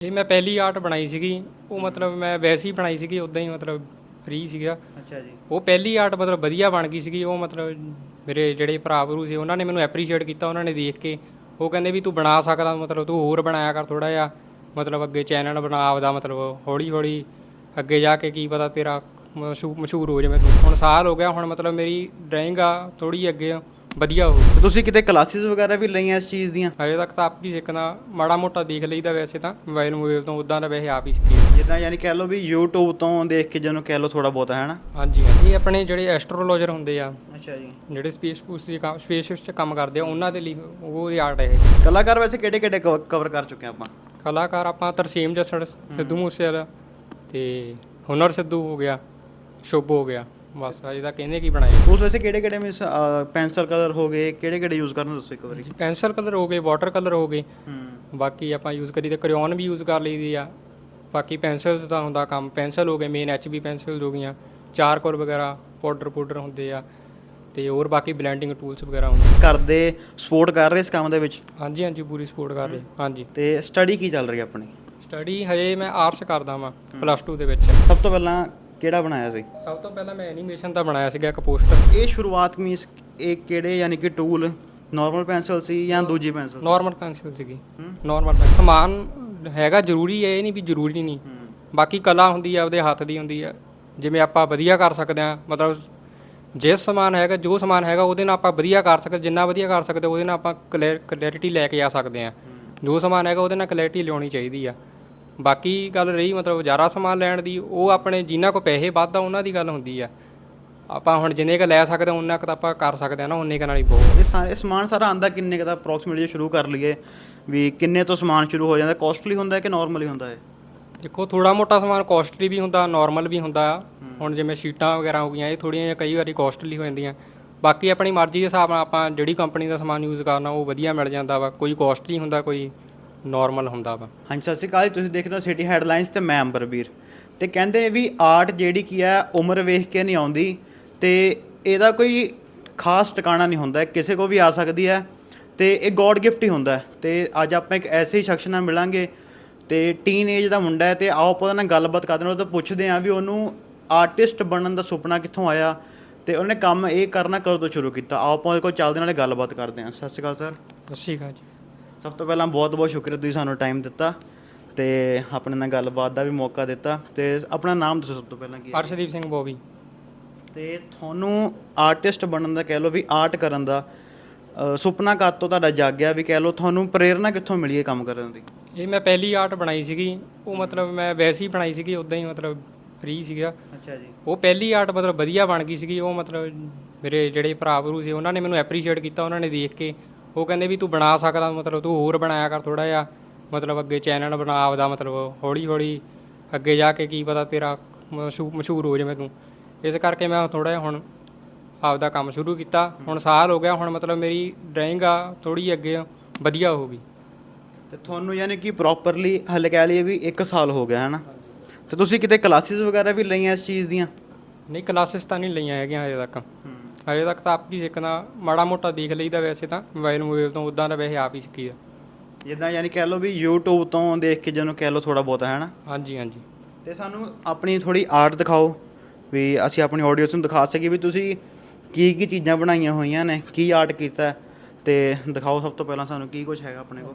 ਇਹ ਮੈਂ ਪਹਿਲੀ ਆਰਟ ਬਣਾਈ ਸੀਗੀ ਉਹ ਮਤਲਬ ਮੈਂ ਵੈਸੇ ਹੀ ਬਣਾਈ ਸੀਗੀ ਉਦਾਂ ਹੀ ਮਤਲਬ ਫ੍ਰੀ ਸੀਗਾ। ਅੱਛਾ ਜੀ। ਉਹ ਪਹਿਲੀ ਆਰਟ ਮਤਲਬ ਵਧੀਆ ਬਣ ਗਈ ਸੀਗੀ ਉਹ ਮਤਲਬ ਮੇਰੇ ਜਿਹੜੇ ਭਰਾ ਭਰੂ ਸੀ ਉਹਨਾਂ ਨੇ ਮੈਨੂੰ ਐਪਰੀਸ਼ੀਏਟ ਕੀਤਾ ਉਹਨਾਂ ਨੇ ਦੇਖ ਕੇ। ਉਹ ਕਹਿੰਦੇ ਵੀ ਤੂੰ ਬਣਾ ਸਕਦਾ ਮਤਲਬ ਤੂੰ ਹੋਰ ਬਣਾਇਆ ਕਰ ਥੋੜਾ ਜਿਹਾ। ਮਤਲਬ ਅੱਗੇ ਚੈਨਲ ਬਣਾ ਆਪਦਾ ਮਤਲਬ ਹੌਲੀ ਹੌਲੀ ਅੱਗੇ ਜਾ ਕੇ ਕੀ ਪਤਾ ਤੇਰਾ ਮਸ਼ਹੂ- ਮਸ਼ਹੂਰ ਹੋ ਜਾਵੇਂ। ਤੂੰ ਹੁਣ ਸਾਲ ਹੋ ਗਿਆ ਹੁਣ ਮਤਲਬ ਮੇਰੀ ਡਰਾਇੰਗ ਆ ਥੋੜੀ ਅੱਗੇ ਵਧੀਆ ਹੋ ਤੇ ਤੁਸੀਂ ਕਿਤੇ ਕਲਾਸਿਸ ਵਗੈਰਾ ਵੀ ਲਈਆਂ ਇਸ ਚੀਜ਼ ਦੀਆਂ? ਹਜੇ ਤੱਕ ਤਾਂ ਆਪ ਹੀ ਸਿੱਖਣਾ ਮਾੜਾ ਮੋਟਾ ਦੇਖ ਲਈਦਾ ਵੈਸੇ ਤਾਂ ਮੋਬਾਈਲ ਮੋਬਾਈਲ ਤੋਂ ਉਦਾਂ ਦਾ ਵੈਸੇ ਆਪ ਹੀ ਸਿੱਖੀ ਜਿੱਦਾਂ ਯਾਨੀ ਕਹਿ ਲਓ ਵੀ YouTube ਤੋਂ ਦੇਖ ਕੇ ਜਿਹਨੂੰ ਕਹਿ ਲਓ ਥੋੜਾ ਬਹੁਤਾ ਹੈ ਨਾ? ਹਾਂਜੀ ਇਹ ਆਪਣੇ ਜਿਹੜੇ ਐਸਟਰੋਲੋਜਰ ਹੁੰਦੇ ਆ ਅੱਛਾ ਜੀ। ਜਿਹੜੇ ਸਪੇਸ ਪੂਸ ਦੀ ਕੰਮ ਸਪੇਸ ਵਿੱਚ ਕੰਮ ਕਰਦੇ ਆ ਉਹਨਾਂ ਦੇ ਲਈ ਉਹ ਆਰਟ ਹੈ ਇਹ। ਕਲਾਕਾਰ ਵੈਸੇ ਕਿਹੜੇ ਕਿਹੜੇ ਕਵਰ ਕਰ ਚੁੱਕੇ ਆਪਾਂ? ਕਲਾਕਾਰ ਆਪਾਂ ਤਰਸੀਮ ਜੱਸੜ ਸਿੱਧੂ ਮੂਸੇਵਾਲਾ ਤੇ ਹੁਨਰ ਸਿੱਧੂ ਹੋ ਗਿਆ ਸ਼ੁਭ ਹੋ ਗਿਆ। ਬਸ ਅਜੇ ਤੱਕ ਇਹਨੇ ਕੀ ਬਣਾਇਆ ਉਸ ਵੈਸੇ ਕਿਹੜੇ ਕਿਹੜੇ ਮਿਸ ਪੈਨਸਲ ਕਲਰ ਹੋ ਗਏ ਕਿਹੜੇ ਕਿਹੜੇ ਯੂਜ਼ ਕਰਨ ਦੱਸੋ ਇੱਕ ਵਾਰੀ? ਪੈਨਸਲ ਕਲਰ ਹੋ ਗਏ ਵਾਟਰ ਕਲਰ ਹੋ ਗਏ। ਹੂੰ। ਬਾਕੀ ਆਪਾਂ ਯੂਜ਼ ਕਰੀ ਤੇ ਕਰਿਓਨ ਵੀ ਯੂਜ਼ ਕਰ ਲਈਦੀ ਆ। ਬਾਕੀ ਪੈਨਸਲ ਦਾ ਹੁੰਦਾ ਕੰਮ। ਪੈਨਸਲ ਹੋ ਗਏ ਮੇਨ ਐਚਬੀ ਪੈਨਸਲ ਹੋ ਗਈਆਂ। ਚਾਰਕੋਲ ਵਗੈਰਾ ਪਾਊਡਰ ਪਾਊਡਰ ਹੁੰਦੇ ਆ। ਤੇ ਹੋਰ ਬਾਕੀ ਬਲੈਂਡਿੰਗ ਟੂਲਸ ਵਗੈਰਾ ਹੁੰਦੇ ਕਰਦੇ ਸਪੋਰਟ ਕਰ ਰਹੇ ਇਸ ਕੰਮ ਦੇ ਵਿੱਚ? ਹਾਂਜੀ ਹਾਂਜੀ ਪੂਰੀ ਸਪੋਰਟ ਕਰ ਰਹੇ। ਹਾਂਜੀ। ਤੇ ਸਟੱਡੀ ਕੀ ਚੱਲ ਰਹੀ ਹੈ ਆਪਣੀ? ਸਟੱਡੀ ਹਜੇ ਮੈਂ ਆਰਟਸ ਕਰਦਾ ਵਾਂ ਪਲੱਸ 2 ਦੇ ਵਿੱਚ। ਸਭ ਤੋਂ ਪਹਿਲਾਂ ਕਿਹੜਾ ਬਣਾਇਆ ਸੀ? ਸਭ ਤੋਂ ਪਹਿਲਾਂ ਮੈਂ ਐਨੀਮੇਸ਼ਨ ਦਾ ਬਣਾਇਆ ਸੀਗਾ ਇੱਕ ਪੋਸਟਰ ਇਹ ਸ਼ੁਰੂਆਤ ਮੀਨਸ ਇਹ ਕਿਹੜੇ ਯਾਨੀ ਕਿ ਟੂਲ ਨਾਰਮਲ ਪੈਨਸਲ ਸੀ ਜਾਂ ਦੂਜੀ ਪੈਨਸਲ ਨਾਰਮਲ ਪੈਨਸਲ ਸੀਗੀ। ਹੂੰ। ਨਾਰਮਲ ਸਮਾਨ ਹੈਗਾ ਜ਼ਰੂਰੀ ਹੈ ਇਹ ਨਹੀਂ ਵੀ ਜ਼ਰੂਰੀ ਨਹੀਂ। ਬਾਕੀ ਕਲਾ ਹੁੰਦੀ ਆ ਉਹਦੇ ਹੱਥ ਦੀ ਹੁੰਦੀ ਆ। ਜਿਵੇਂ ਆਪਾਂ ਵਧੀਆ ਕਰ ਸਕਦੇ ਆ ਮਤਲਬ ਜਿਸ ਸਮਾਨ ਹੈਗਾ ਜੋ ਸਮਾਨ ਹੈਗਾ ਉਹਦੇ ਨਾਲ ਆਪਾਂ ਵਧੀਆ ਕਰ ਸਕਦੇ ਜਿੰਨਾ ਵਧੀਆ ਕਰ ਸਕਦੇ ਉਹਦੇ ਨਾਲ ਆਪਾਂ ਕਲੈਰਿਟੀ ਲੈ ਕੇ ਆ ਸਕਦੇ ਆ ਜੋ ਸਮਾਨ ਹੈਗਾ ਉਹਦੇ ਨਾਲ ਕਲੈਰਿਟੀ ਲਿਆਉਣੀ ਚਾਹੀਦੀ ਆ। ਬਾਕੀ ਗੱਲ ਰਹੀ ਮਤਲਬ ਜ਼ਿਆਦਾ ਸਮਾਨ ਲੈਣ ਦੀ ਉਹ ਆਪਣੇ ਜਿਨ੍ਹਾਂ ਕੋ ਪੈਸੇ ਵੱਧ ਆ ਉਹਨਾਂ ਦੀ ਗੱਲ ਹੁੰਦੀ ਆ। ਆਪਾਂ ਹੁਣ ਜਿੰਨੇ ਕ ਲੈ ਸਕਦੇ ਉਹਨਾਂ ਕ ਤਾਂ ਆਪਾਂ ਕਰ ਸਕਦੇ ਆ ਨਾ ਉਨੇ ਕ ਨਾਲ ਹੀ ਬਹੁਤ। ਇਹ ਸਾਰੇ ਸਮਾਨ ਸਾਰਾ ਆਂਦਾ ਕਿੰਨੇ ਕੁ ਦਾ ਅਪਰੋਕਸੀਮੇਟਲੀ ਸ਼ੁਰੂ ਕਰ ਲਈਏ ਵੀ ਕਿੰਨੇ ਤੋਂ ਸਮਾਨ ਸ਼ੁਰੂ ਹੋ ਜਾਂਦਾ ਕਾਸਟਲੀ ਹੁੰਦਾ ਹੈ ਕਿ ਨਾਰਮਲੀ ਹੁੰਦਾ ਹੈ ਦੇਖੋ ਥੋੜਾ ਮੋਟਾ ਸਮਾਨ ਕਾਸਟਲੀ ਵੀ ਹੁੰਦਾ ਨਾਰਮਲ ਵੀ ਹੁੰਦਾ। ਆ ਹੁਣ ਜਿਵੇਂ ਸ਼ੀਟਾਂ ਵਗੈਰਾ ਹੋ ਗਈਆਂ ਇਹ ਥੋੜੀਆਂ ਜਿਹੀਆਂ ਕਈ ਵਾਰੀ ਕਾਸਟਲੀ ਹੋ ਜਾਂਦੀਆਂ। ਬਾਕੀ ਆਪਣੀ ਮਰਜ਼ੀ ਦੇ ਹਿਸਾਬ ਨਾਲ ਆਪਾਂ ਜਿਹੜੀ ਕੰਪਨੀ ਦਾ ਸਮਾਨ ਯੂਜ਼ ਕਰਨਾ ਉਹ ਵਧੀਆ ਮਿਲ ਜਾਂਦਾ ਵਾ ਕੋਈ ਕਾਸਟਲੀ ਹੁੰਦਾ ਕੋਈ। ਨਾਰਮਲ ਹੁੰਦਾ ਵਾ। ਹਾਂਜੀ ਸਤਿ ਸ਼੍ਰੀ ਅਕਾਲ ਜੀ, ਤੁਸੀਂ ਦੇਖਦੇ ਹੋ ਸਿਟੀ ਹੈਡਲਾਈਨਸ ਤੇ ਮੈਂ ਅੰਬਰਵੀਰ। ਤੇ ਕਹਿੰਦੇ ਵੀ ਆਰਟ ਜਿਹੜੀ ਕੀ ਹੈ ਉਮਰ ਵੇਖ ਕੇ ਨਹੀਂ ਆਉਂਦੀ ਤੇ ਇਹਦਾ ਕੋਈ ਖਾਸ ਟਿਕਾਣਾ ਨਹੀਂ ਹੁੰਦਾ। ਇਹ ਕਿਸੇ ਕੋ ਵੀ ਆ ਸਕਦੀ ਹੈ ਤੇ ਇਹ ਗੋਡ ਗਿਫਟ ਹੀ ਹੁੰਦਾ ਹੈ। ਤੇ ਅੱਜ ਆਪਾਂ ਇੱਕ ਐਸੇ ਹੀ ਸ਼ਖਸ ਨਾਲ ਮਿਲਾਂਗੇ ਤੇ ਟੀਨ ਏਜ ਦਾ ਮੁੰਡਾ ਹੈ ਤੇ ਆਓ ਆਪਾਂ ਉਹਦੇ ਨਾਲ ਗੱਲਬਾਤ ਕਰਦੇ ਹਾਂ। ਉਹ ਤੋਂ ਪੁੱਛਦੇ ਹਾਂ ਵੀ ਉਹਨੂੰ ਆਰਟਿਸਟ ਬਣਨ ਦਾ ਸੁਪਨਾ ਕਿੱਥੋਂ ਆਇਆ ਤੇ ਉਹਨੇ ਕੰਮ ਇਹ ਕਰਨਾ ਕਦੋਂ ਤੋਂ ਸ਼ੁਰੂ ਕੀਤਾ? ਆਓ ਆਪਾਂ ਉਹਦੇ ਕੋਲ ਚੱਲਦੇ ਨਾਲੇ ਗੱਲਬਾਤ ਕਰਦੇ ਹਾਂ। ਸਤਿ ਸ਼੍ਰੀ ਅਕਾਲ ਸਰ। ਸਤਿ ਸ਼੍ਰੀ ਅਕਾਲ ਜੀ। ਸਭ ਤੋਂ ਪਹਿਲਾਂ ਬਹੁਤ ਬਹੁਤ ਸ਼ੁਕਰੀਆ ਤੁਸੀਂ ਸਾਨੂੰ ਟਾਈਮ ਦਿੱਤਾ ਤੇ ਆਪਣੇ ਨਾਲ ਗੱਲਬਾਤ ਦਾ ਵੀ ਮੌਕਾ ਦਿੱਤਾ ਤੇ ਆਪਣਾ ਨਾਮ ਦੱਸੋ ਸਭ ਤੋਂ ਪਹਿਲਾਂ ਕੀ ਹੈ? ਅਰਸ਼ਦੀਪ ਸਿੰਘ ਬੋਬੀ ਤੇ ਤੁਹਾਨੂੰ ਆਰਟਿਸਟ ਬਣਨ ਦਾ ਕਹਿ ਲਓ ਵੀ ਆਰਟ ਕਰਨ ਦਾ ਅ, ਸੁਪਨਾ ਕਦ ਤੋਂ ਤੁਹਾਡਾ ਜਾਗਿਆ ਵੀ ਕਹਿ ਲਓ ਤੁਹਾਨੂੰ ਪ੍ਰੇਰਣਾ ਕਿੱਥੋਂ ਮਿਲੀ ਇਹ ਕੰਮ ਕਰਨ ਦੀ? ਇਹ ਮੈਂ ਪਹਿਲੀ ਆਰਟ ਬਣਾਈ ਸੀਗੀ ਉਹ ਮਤਲਬ ਮੈਂ ਵੈਸੇ ਹੀ ਬਣਾਈ ਸੀਗੀ ਉਦਾਂ ਹੀ ਮਤਲਬ ਫ੍ਰੀ ਸੀਗਾ। ਅੱਛਾ ਜੀ। ਉਹ ਪਹਿਲੀ ਆਰਟ ਮਤਲਬ ਵਧੀਆ ਬਣ ਗਈ ਸੀਗੀ ਉਹ ਮਤਲਬ ਮੇਰੇ ਜਿਹੜੇ ਭਰਾ ਭਰੂ ਸੀ ਉਹਨਾਂ ਨੇ ਮੈਨੂੰ ਐਪਰੀਸ਼ੀਏਟ ਕੀਤਾ ਉਹਨਾਂ ਨੇ ਦੇਖ ਕੇ ਉਹ ਕਹਿੰਦੇ ਵੀ ਤੂੰ ਬਣਾ ਸਕਦਾ ਮਤਲਬ ਤੂੰ ਹੋਰ ਬਣਾਇਆ ਕਰ ਥੋੜਾ ਜਿਹਾ। ਮਤਲਬ ਅੱਗੇ ਚੈਨਲ ਬਣਾ ਆਪਦਾ ਮਤਲਬ ਹੌਲੀ ਹੌਲੀ ਅੱਗੇ ਜਾ ਕੇ ਕੀ ਪਤਾ ਤੇਰਾ ਮਸ਼ਹੂ- ਮਸ਼ਹੂਰ ਹੋ ਜਾਵੇਂ ਤੂੰ। ਇਸ ਕਰਕੇ ਮੈਂ ਥੋੜਾ ਜਿਹਾ ਹੁਣ ਆਪਦਾ ਕੰਮ ਸ਼ੁਰੂ ਕੀਤਾ। ਹੁਣ ਸਾਲ ਹੋ ਗਿਆ ਹੁਣ ਮਤਲਬ ਮੇਰੀ ਡਰਾਇੰਗ ਆ ਥੋੜੀ ਅੱਗੇ ਵਧੀਆ ਹੋ ਗਈ। ਤੇ ਤੁਹਾਨੂੰ ਯਾਨੀ ਕਿ ਪ੍ਰੋਪਰਲੀ ਹਲੇ ਕਹਿ ਲਈਏ ਵੀ 1 ਸਾਲ ਹੋ ਗਿਆ ਹੈ ਨਾ ਤੇ ਤੁਸੀਂ ਕਿਤੇ ਕਲਾਸਿਸ ਵਗੈਰਾ ਵੀ ਲਈਆਂ ਇਸ ਚੀਜ਼ ਦੀਆਂ? ਨਹੀਂ ਕਲਾਸਿਸ ਤਾਂ ਨਹੀਂ ਲਈਆਂ ਹੈਗੀਆਂ ਹਜੇ ਤੱਕ। ਹਜੇ ਤੱਕ ਤਾਂ ਆਪ ਹੀ ਸਿੱਖਣਾ ਮਾੜਾ ਮੋਟਾ ਦੇਖ ਲਈਦਾ ਵੈਸੇ ਤਾਂ ਮੋਬਾਈਲ ਮੋਬਾਈਲ ਤੋਂ ਉਦਾਂ ਦਾ ਵੈਸੇ ਆਪ ਹੀ ਸਿੱਖੀਦਾ ਜਿੱਦਾਂ ਯਾਨੀ ਕਹਿ ਲਓ ਵੀ YouTube ਤੋਂ ਦੇਖ ਕੇ ਜਿਹਨੂੰ ਕਹਿ ਲਓ ਥੋੜਾ ਬਹੁਤਾ ਹੈ ਨਾ ਹਾਂਜੀ ਹਾਂਜੀ। ਤੇ ਸਾਨੂੰ ਆਪਣੀ ਥੋੜੀ ਆਰਟ ਦਿਖਾਓ ਵੀ ਅਸੀਂ ਆਪਣੀ ਆਡੀਅנס ਨੂੰ ਦਿਖਾ ਸਕੀਏ ਵੀ ਤੁਸੀਂ ਕੀ ਕੀ ਚੀਜ਼ਾਂ ਬਣਾਈਆਂ ਹੋਈਆਂ ਨੇ ਕੀ ਆਰਟ ਕੀਤਾ ਤੇ ਦਿਖਾਓ ਸਭ ਤੋਂ ਪਹਿਲਾਂ ਸਾਨੂੰ ਕੀ ਕੁਝ ਹੈਗਾ ਆਪਣੇ ਕੋਲ।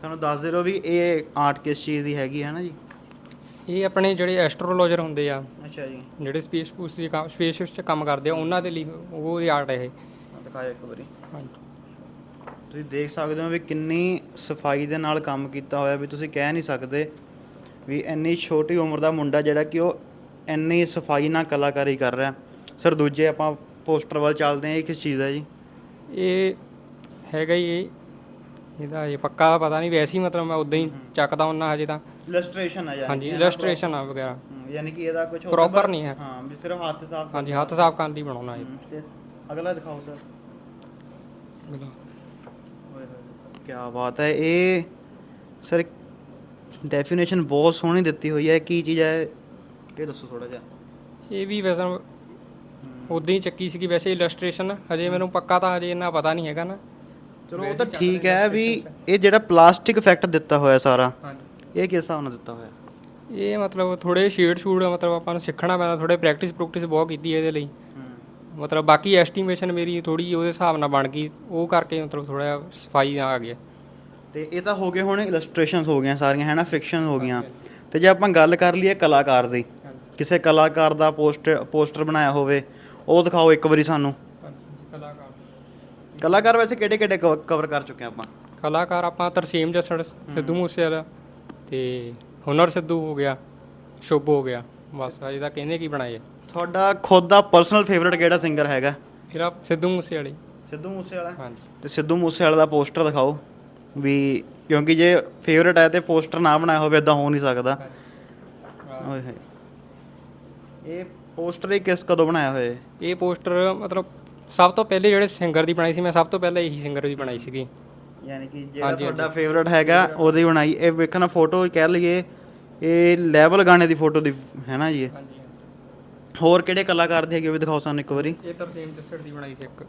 ਸਾਨੂੰ ਦੱਸ ਦੇ ਰਹੋ ਵੀ ਇਹ ਆਰਟ ਕਿਸ ਚੀਜ਼ ਦੀ ਹੈਗੀ ਹੈ ਨਾ ਜੀ? ਇਹ ਆਪਣੇ ਜਿਹੜੇ ਐਸਟਰੋਲੋਜਰ ਹੁੰਦੇ ਆ ਅੱਛਾ ਜੀ। ਜਿਹੜੇ ਸਪੇਸ ਪੂਸ ਦੀ ਕੰਮ ਸਪੇਸ ਵਿੱਚ ਕੰਮ ਕਰਦੇ ਆ ਉਹਨਾਂ ਦੇ ਲਈ ਉਹ ਆਰਟ ਹੈ ਇਹ। ਦਿਖਾਓ ਇੱਕ ਵਾਰੀ। ਹਾਂਜੀ। ਤੁਸੀਂ ਦੇਖ ਸਕਦੇ ਹੋ ਵੀ ਕਿੰਨੀ ਸਫ਼ਾਈ ਦੇ ਨਾਲ ਕੰਮ ਕੀਤਾ ਹੋਇਆ ਵੀ ਤੁਸੀਂ ਕਹਿ ਨਹੀਂ ਸਕਦੇ ਵੀ ਇੰਨੀ ਛੋਟੀ ਉਮਰ ਦਾ ਮੁੰਡਾ ਜਿਹੜਾ ਕਿ ਉਹ ਇੰਨੀ ਸਫ਼ਾਈ ਨਾਲ ਕਲਾਕਾਰੀ ਕਰ ਰਿਹਾ। ਸਰ ਦੂਜੇ ਆਪਾਂ ਪੋਸਟਰ ਵੱਲ ਚੱਲਦੇ ਹਾਂ ਇਹ ਕਿਸ ਚੀਜ਼ ਦਾ ਜੀ? ਇਹ ਹੈਗਾ ਹੀ ਇਹ। ਇਹਦਾ ਇਹ ਪੱਕਾ ਪਤਾ ਨਹੀਂ ਵੈਸੇ ਹੀ ਮਤਲਬ ਮੈਂ ਉਦਾਂ ਹੀ ਚੱਕਦਾ ਹੁੰਨਾ ਹਜੇ ਤਾਂ। ਇਲਸਟ੍ਰੇਸ਼ਨ ਹੈ ਹਾਂਜੀ ਇਲਸਟ੍ਰੇਸ਼ਨ ਆ ਵਗੈਰਾ। ਯਾਨੀ ਕਿ ਇਹਦਾ ਕੁਝ Proper ਨਹੀਂ ਹੈ। ਹਾਂ ਵੀ ਸਿਰਫ ਹੱਥ ਸਾਫ਼ ਹਾਂਜੀ ਹੱਥ ਸਾਫ਼ ਕਰਨ ਲਈ ਬਣਾਉਣਾ ਤੇ ਅਗਲਾ ਦਿਖਾਓ ਸਰ। ਕੀ ਬਾਤ ਹੈ ਇਹ ਸਰ ਡੈਫੀਨੇਸ਼ਨ ਬਹੁਤ ਸੋਹਣੀ ਦਿੱਤੀ ਹੋਈ ਹੈ ਕੀ ਚੀਜ਼ ਹੈ? ਇਹ ਦੱਸੋ ਥੋੜਾ ਜਿਹਾ। ਇਹ ਵੀ ਵੈਸੇ ਉਦਾਂ ਹੀ ਚੱਕੀ ਸੀਗੀ ਵੈਸੇ ਇਲਸਟ੍ਰੇਸ਼ਨ ਹਜੇ ਮੈਨੂੰ ਪੱਕਾ ਤਾਂ ਹਜੇ ਇੰਨਾ ਪਤਾ ਨਹੀਂ ਹੈਗਾ ਨਾ। ਚਲੋ ਉਹ ਤਾਂ ਠੀਕ ਹੈ ਵੀ ਇਹ ਜਿਹੜਾ ਪਲਾਸਟਿਕ ਇਫੈਕਟ ਦਿੱਤਾ ਹੋਇਆ ਸਾਰਾ ਹਾਂਜੀ। ਇਹ ਕਿਸ ਹਿਸਾਬ ਨਾਲ ਦਿੱਤਾ ਹੋਇਆ? ਇਹ ਮਤਲਬ ਥੋੜੇ ਸ਼ੇਡ ਸ਼ੂਡ ਮਤਲਬ ਆਪਾਂ ਨੂੰ ਸਿੱਖਣਾ ਪੈਂਦਾ ਥੋੜੇ ਪ੍ਰੈਕਟਿਸ ਪ੍ਰੈਕਟਿਸ ਬਹੁਤ ਕੀਤੀ ਹੈ ਇਹਦੇ ਲਈ। ਮਤਲਬ ਬਾਕੀ ਐਸਟੀਮੇਸ਼ਨ ਮੇਰੀ ਥੋੜੀ ਉਹਦੇ ਹਿਸਾਬ ਨਾਲ ਬਣ ਗਈ ਉਹ ਕਰਕੇ ਮਤਲਬ ਥੋੜਾ ਸਫ਼ਾਈ ਆ ਗਿਆ ਤੇ ਇਹ ਤਾਂ ਹੋ ਗਏ ਹੁਣ ਇਲਸਟ੍ਰੇਸ਼ਨਸ ਹੋ ਗਈਆਂ ਸਾਰੀਆਂ ਹੈ ਨਾ? ਫਿਕਸ਼ਨ ਹੋ ਗਈਆਂ। ਤੇ ਜੇ ਆਪਾਂ ਗੱਲ ਕਰ ਲਈਏ ਕਲਾਕਾਰ ਦੀ ਕਿਸੇ ਕਲਾਕਾਰ ਦਾ ਪੋਸਟਰ ਪੋਸਟਰ ਬਣਾਇਆ ਹੋਵੇ ਉਹ ਦਿਖਾਓ ਇੱਕ ਵਾਰੀ ਸਾਨੂੰ। ਕਲਾਕਾਰ। ਕਲਾਕਾਰ ਵੈਸੇ ਕਿਹੜੇ ਕਿਹੜੇ ਕਵਰ ਕਰ ਚੁੱਕੇ ਆਪਾਂ? ਕਲਾਕਾਰ ਆਪਾਂ ਤਰਸੀਮ ਜੱਸੜ ਸਿੱਧੂ ਮੂਸੇਵਾਲਾ ਤੇ ਹੁਨਰ ਸਿੱਧੂ ਹੋ ਗਿਆ ਸ਼ੁਭ ਹੋ ਗਿਆ ਬਸ ਅਜੇ ਤਾਂ ਕਹਿੰਦੇ ਕੀ ਬਣਾਏ। ਤੁਹਾਡਾ ਖੁਦ ਦਾ ਪਰਸਨਲ ਫੇਵਰਿਟ ਕਿਹੜਾ ਸਿੰਗਰ ਹੈਗਾ? ਮੇਰਾ ਸਿੱਧੂ ਮੂਸੇਵਾਲੇ। ਸਿੱਧੂ ਮੂਸੇਵਾਲਾ? ਹਾਂਜੀ। ਤੇ ਸਿੱਧੂ ਮੂਸੇਵਾਲੇ ਦਾ ਪੋਸਟਰ ਦਿਖਾਓ ਵੀ ਕਿਉਂਕਿ ਜੇ ਫੇਵਰਿਟ ਹੈ ਤੇ ਪੋਸਟਰ ਨਾ ਬਣਾਇਆ ਹੋਵੇ ਇਦਾਂ ਹੋ ਨਹੀਂ ਸਕਦਾ। ਓਏ ਹੋਏ। ਇਹ ਪੋਸਟਰ ਇਹ ਕਿਸ ਕਦੋਂ ਬਣਾਇਆ ਹੋਇਆ ਹੈ ਇਹ ਪੋਸਟਰ ਮਤਲਬ ਸਭ ਤੋਂ ਪਹਿਲੇ ਜਿਹੜੇ ਸਿੰਗਰ ਦੀ ਬਣਾਈ ਸੀ ਮੈਂ ਸਭ ਤੋਂ ਪਹਿਲਾਂ ਇਹੀ ਸਿੰਗਰ ਦੀ ਬਣਾਈ ਸੀਗੀ। ਯਾਨੀ ਕਿ ਜਿਹੜਾ ਤੁਹਾਡਾ ਫੇਵਰਿਟ ਹੈਗਾ ਉਹਦੀ ਬਣਾਈ। ਇਹ ਵੇਖਣਾ ਫੋਟੋ ਕਹਿ ਲਈਏ ਇਹ ਲੈਵਲ ਗਾਣੇ ਦੀ ਫੋਟੋ ਦੀ ਹੈ ਨਾ ਜੀ ਇਹ? ਹਾਂਜੀ ਹੋਰ ਕਿਹੜੇ ਕਲਾਕਾਰ ਦੀ ਹੈਗੀ ਉਹ ਵੀ ਦਿਖਾਓ ਸਾਨੂੰ ਇੱਕ ਵਾਰੀ। ਇਹ ਤਰਸੀਮ ਜੱਸੜ ਦੀ ਬਣਾਈ ਸੀ ਇੱਕ।